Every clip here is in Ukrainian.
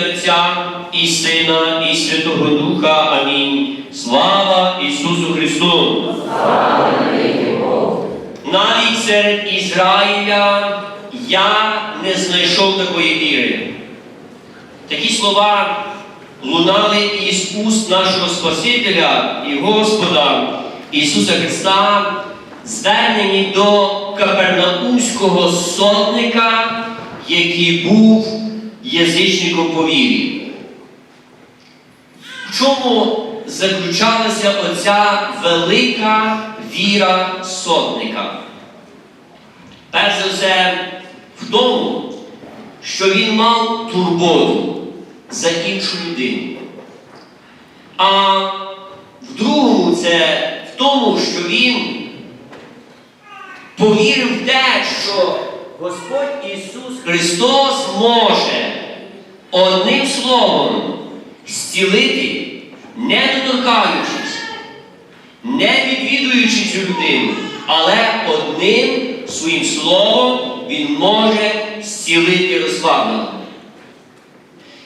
Отця і Сина, і Святого Духа. Амінь. Слава Ісусу Христу! Навіть серед Ізраїля я не знайшов такої віри. Такі слова лунали із уст нашого Спасителя і Господа Ісуса Христа, звернені до капернаумського сотника, який був язичником по. В чому заключалася оця велика віра сотника? Перш за все, в тому, що він мав турботу за іншу людину. А в другому це в тому, що він повірив в те, що Господь Ісус Христос може одним словом зцілити, не доторкаючись, не відвідуючи цю людину, але одним своїм словом він може зцілити розслабленого.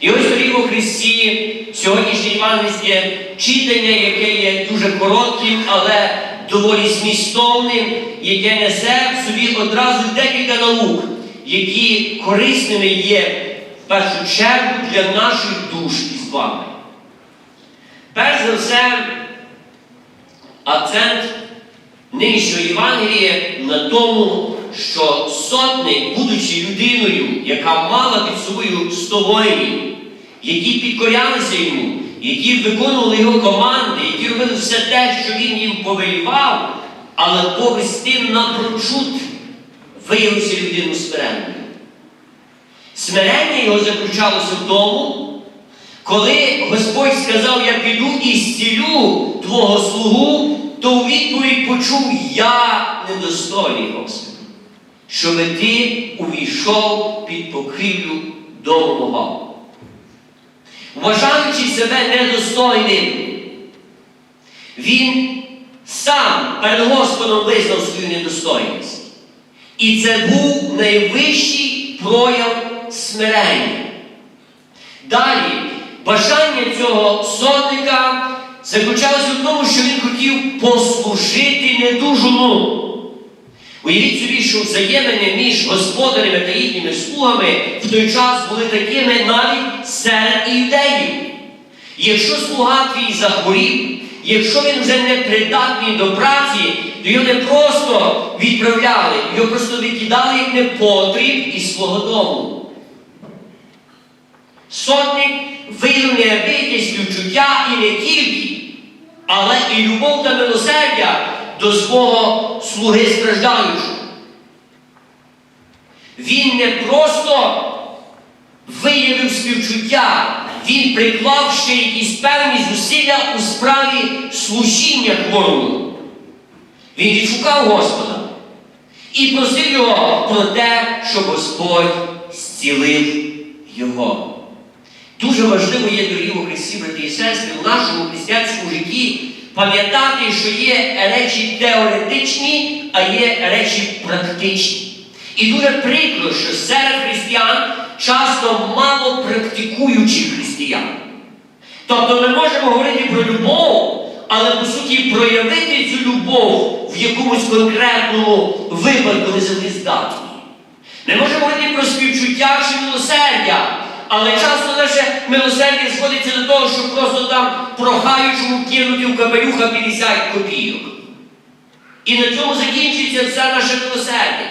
І ось дорогі у Христі сьогоднішнє євангельське читання, яке є дуже коротким, але доволі змістовним, яке несе в собі одразу декілька наук, які корисними є першу чергу для наших душ із вами. Перш за все, акцент нинішнього Євангелія на тому, що сотник, будучи людиною, яка мала під собою сто воїнів, які підкорялися йому, які виконували його команди, які робили все те, що він їм повелівав, але з тим напрочуд виявився людину смиренною. Смирення його заключалося в тому, коли Господь сказав, я піду і зцілю твого слугу, то у відповідь почув я недостойний, Господи, щоб ти увійшов під покрівлю дому мого. Вважаючи себе недостойним, він сам перед Господом визнав свою недостойність. І це був найвищий прояв смирення. Далі, бажання цього сотника заключалося в тому, що він хотів послужити недужому. Уявіть собі, що взаємини між господарями та їхніми слугами в той час були такими навіть серед іудеїв. Якщо слуга твій захворів, якщо він вже не придатний до праці, то його не просто відправляли, його просто викидали як непотріб із свого дому. Сотник виявив неабияке співчуття і не тільки, але і любов та милосердя до свого слуги страждаючого. Він не просто виявив співчуття, він приклав ще якісь певні зусилля у справі служіння хворому. Він відшукав Господа і просив його про те, щоб Господь зцілив його. Дуже важливо є, дорогі Христі, брати і сестри, в нашому християнському житті пам'ятати, що є речі теоретичні, а є речі практичні. І дуже прикро, що серед християн часто мало практикуючих християн. Тобто ми можемо говорити про любов, але по суті проявити цю любов в якомусь конкретному випадку не здатні. Ми можемо говорити про співчуття чи милосердя, але часто наше милосердя сходиться до того, щоб просто там прохаючому кинути в капелюха 50 копійок. І на цьому закінчиться все наше милосердя.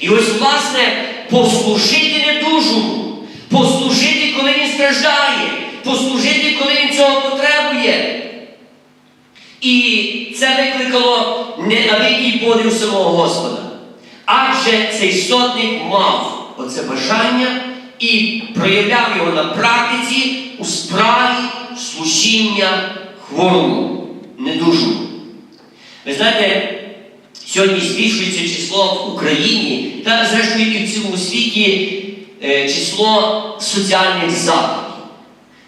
І ось, власне, послужити недужому, послужити, коли він страждає, послужити, коли він цього потребує. І це викликало неабиякий подив самого Господа. Адже цей сотник мав оце бажання і проявляв його на практиці у справі служіння хворому, недужому. Ви знаєте, сьогодні збільшується число в Україні та, зрештою, і в цілому світі е, число соціальних закладів.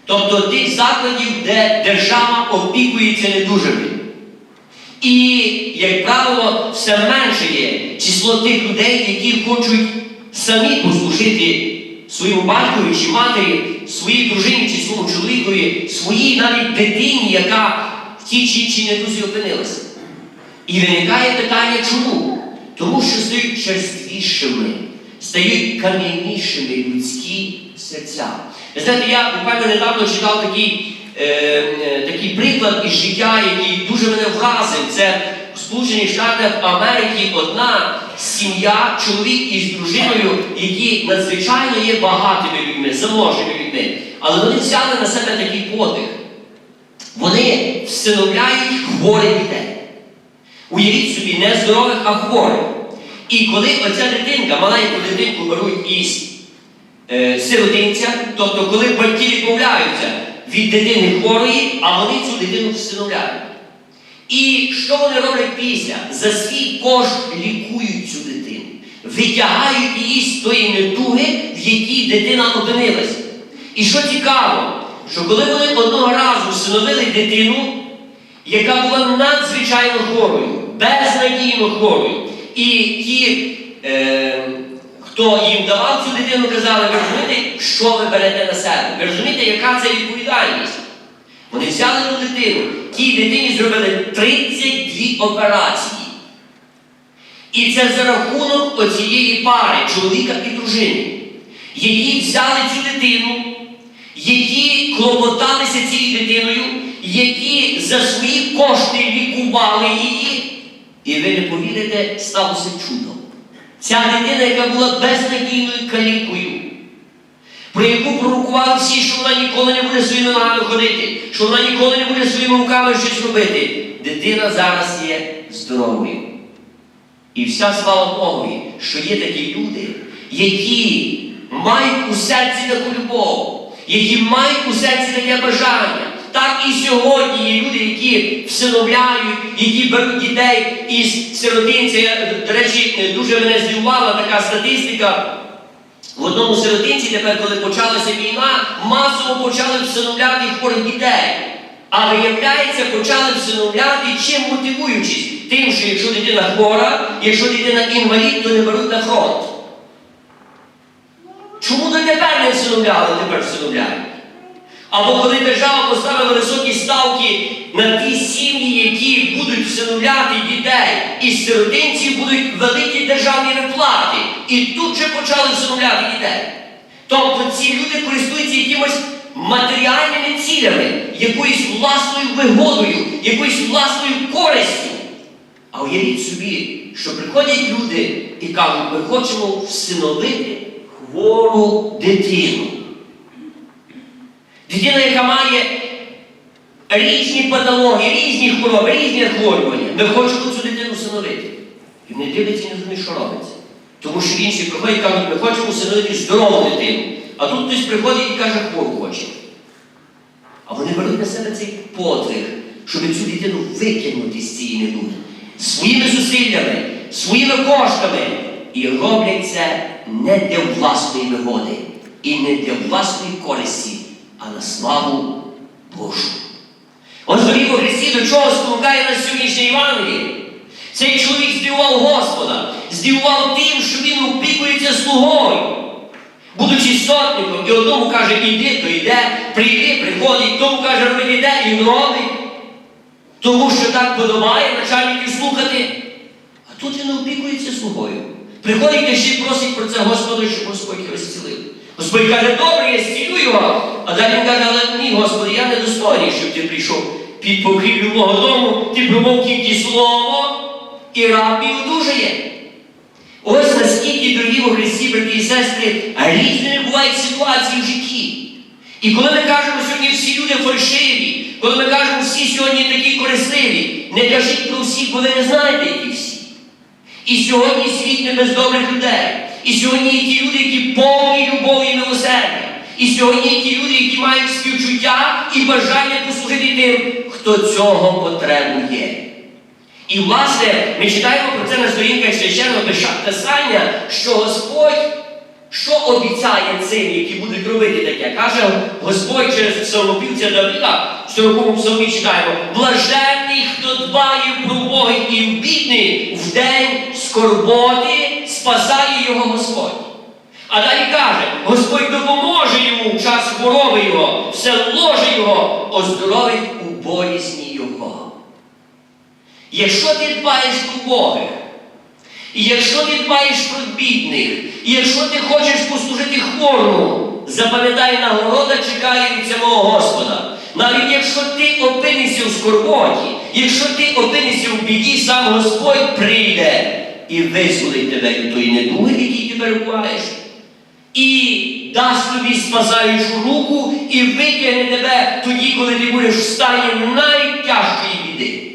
Тобто тих закладів, де держава опікується недужими. І, як правило, все менше є число тих людей, які хочуть самі послужити своєму батькові чи матері своїй дружині чи своєму чоловікові, своїй навіть дитині, яка в тій чи іншій недузі опинилася. І виникає питання, чому? Тому що стають черствішими, стають кам'янішими людські серця. Ви знаєте, я буквально недавно читав такий, е, е, такий приклад із життя, який дуже мене вразив. Це в Сполучених Штатах Америки одна сім'я, чоловік із дружиною, які надзвичайно є багатими людьми, заможними людьми. Але вони взяли на себе такий подвиг. Вони всиновляють хворих дітей. Уявіть собі, не здорових, а хворих. І коли оця дитинка, маленьку дитинку беруть із е, сиротинця, тобто коли батьки відмовляються від дитини хворої, а вони цю дитину всиновляють. І що вони роблять після? За свій кошт лікують цю дитину, витягають її з тої недуги, в якій дитина опинилася. І що цікаво, що коли вони одного разу всиновили дитину, яка була надзвичайно хворою, безнадійно хворою. І ті, е, хто їм давав цю дитину, казали, ви розумієте, що ви берете на себе? Ви розумієте, яка це відповідальність? Вони взяли ту дитину, тій дитині зробили 32 операції. І це за рахунок оцієї пари, чоловіка і дружини, які взяли цю дитину, які клопоталися цією дитиною, які за свої кошти лікували її. І ви не повірите, сталося чудо. Ця дитина, яка була безнадійною калікою, про яку пророкували всі, що вона ніколи не буде своїми ногами ходити, що вона ніколи не буде своїми руками щось робити. Дитина зараз є здоровою. І вся слава Богові, що є такі люди, які мають у серці таку любов, які мають у серці таке бажання. Так і сьогодні є люди, які всиновляють, які беруть дітей із сиротинця. До речі, дуже мене здивувала така статистика. В одному сиротинці тепер, коли почалася війна, масово почали всиновляти хворих дітей. А виявляється, почали всиновляти чим мотивуючись? Тим, що якщо дитина хвора, якщо дитина інвалід, то не беруть на фронт. Чому до тепер не всиновляли, тепер всиновляють? Або коли держава поставила високі ставки на ті сім'ї, які будуть всиновляти дітей із сиротинців, будуть великі державні виплати. І тут же почали всиновляти дітей. Тобто ці люди користуються якимось матеріальними цілями, якоюсь власною вигодою, якоюсь власною користю. А уявіть собі, що приходять люди і кажуть, ми хочемо всиновити хвору дитину. Дитина, яка має різні патології, різні хвороби, різні захворювання, ми хочемо цю дитину всиновити. І вони дивляться і не розуміють, що робиться. Тому що інші приходять і кажуть, ми хочемо всиновити здорову дитину. А тут хтось приходить і каже, хвору хоче. А вони беруть на себе цей подвиг, щоб цю дитину викинути з цієї недуги. Своїми зусиллями, своїми коштами. І роблять це не для власної вигоди і не для власної користі, а на славу Божу. Ось дорогі у Христі, до чого спонукає нас сьогоднішнє Євангеліє. Цей чоловік здивував Господа, здивував тим, що він опікується слугою. Будучи сотником, і одному каже, іди, то йде, прийди, приходить, тому каже, роби йде, і він робить. Тому що так подобає начальників слухати. А тут він опікується слугою. Приходить і ще просить про це Господу, щоб Господь його зцілив. Господь каже, добре, я зцілю його. А далі він каже, але ні, Господи, я не достойний, щоб ти прийшов під покрівлю мого дому, ти промов тільки слово, і раб мій одужає. Ось наскільки, дорогі у Христі, брати і сестри, різними бувають ситуації в житті. І коли ми кажемо сьогодні всі люди фальшиві, коли ми кажемо всі сьогодні такі корисливі, не кажіть про всіх, бо ви не знаєте, які всі. І сьогодні світ не без добрих людей. І сьогодні є ті люди, які повні любові і сьогодні є ті люди, які мають співчуття і бажання послужити тим, хто цього потребує. І, власне, ми читаємо про це на сторінках священного писання, що Господь що обіцяє цим, які будуть робити таке? Каже Господь через псалмопівця Давида, в 40 псалмі читаємо, блаженний, хто дбає про Бога і бідний в день скорботи спасає його Господь. А далі каже, Господь допоможе йому в час хвороби його, все ложе його, оздоровить у болізні його. Якщо ти дбаєш про Бога, і якщо ти дбаєш про бідних, і якщо ти хочеш послужити хворому, запам'ятай, нагорода чекає від самого Господа. Навіть якщо ти опинишся в скорботі, якщо ти опинишся в біді, сам Господь прийде і визволить тебе від тої недуги, в якій ти перебуваєш, і дасть тобі спасаючу руку і витягне тебе тоді, коли ти будеш в стані найтяжкої біди.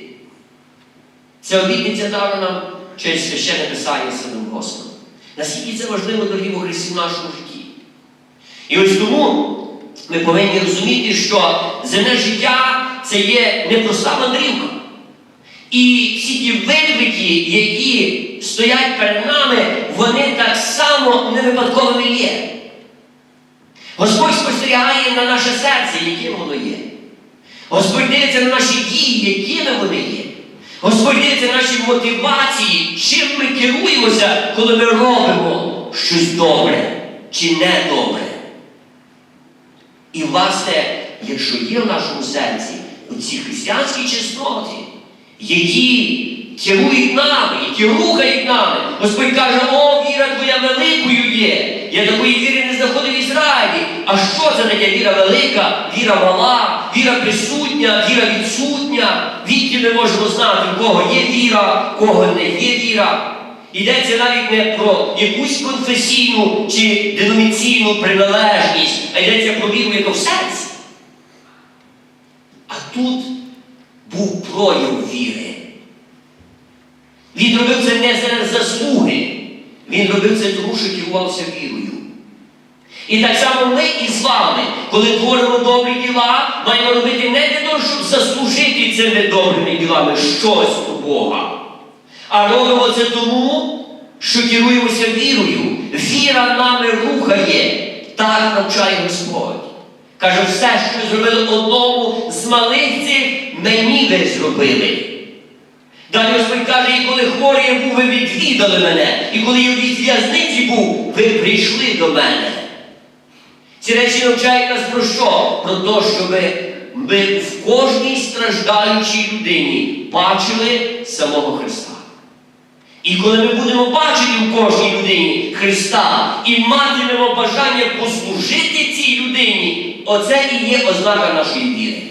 Це обітниця дана нам через священне писання самим Господом. Наскільки це важливо, дорогі во Христі, в нашому житті. І ось тому ми повинні розуміти, що земне життя це є непроста мандрівка. І всі ті виклики, які стоять перед нами, вони так само не випадковими є. Господь спостерігає на наше серце, яким воно є. Господь дивиться на наші дії, якими вони є. Господь дивиться на наші мотивації, чим ми керуємося, коли ми робимо щось добре чи недобре. І, власне, якщо є в нашому серці ці християнські чесноти, які керують нами, які рухають нами, Господь каже, о, віра твоя великою є. Я такої віри не знаходив в Ізраїлі. А що це таке віра велика, віра мала, віра присутня, віра відсутня? Відки ми можемо знати, у кого є віра, у кого не є віра. Йдеться навіть не про якусь конфесійну чи деноміційну приналежність, а йдеться про віру, яка в серці. А тут був прояв віри. Він робив це не за заслуги. Він робив це тому, що керувався вірою. І так само ми із вами, коли творимо добрі діла, маємо робити не для того, щоб заслужити цими добрими ділами щось у Бога. А робимо це тому, що керуємося вірою. Віра нами рухає, так навчає Господь. Каже, все, що зробили одному з малих цих, мені ви зробили. Далі Господь каже, і коли хворий був, ви відвідали мене, і коли я в в'язниці був, ви прийшли до мене. Ці речі навчають нас про що? Про те, що ми в кожній страждаючій людині бачили самого Христа. І коли ми будемо бачити в кожній людині Христа і матимемо бажання послужити цій людині, оце і є ознака нашої віри.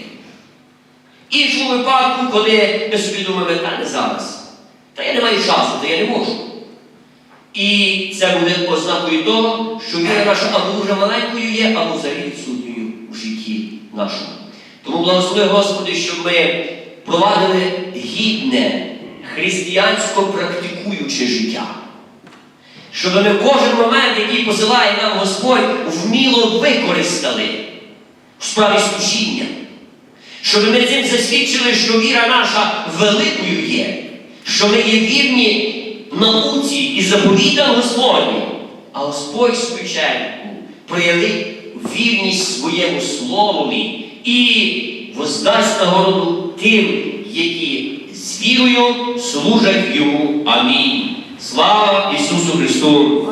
Іншому випадку, коли ми собі думаємо, та не зараз, та я не маю часу, та я не можу. І це буде ознакою того, що віра наша або дуже маленькою є, або взагалі відсутньою в житті нашому. Тому благослови Господи, щоб ми провадили гідне, християнсько практикуюче життя. Щоб ми кожен момент, який посилає нам Господь, вміло використали в справі служіння. Щоб ми цим засвідчили, що віра наша великою є, що ми є вірні науці і заповідам Господнім, а Господь в свою чергу проявив вірність своєму словові і воздасть нагороду тим, які з вірою служать йому. Амінь. Слава Ісусу Христу!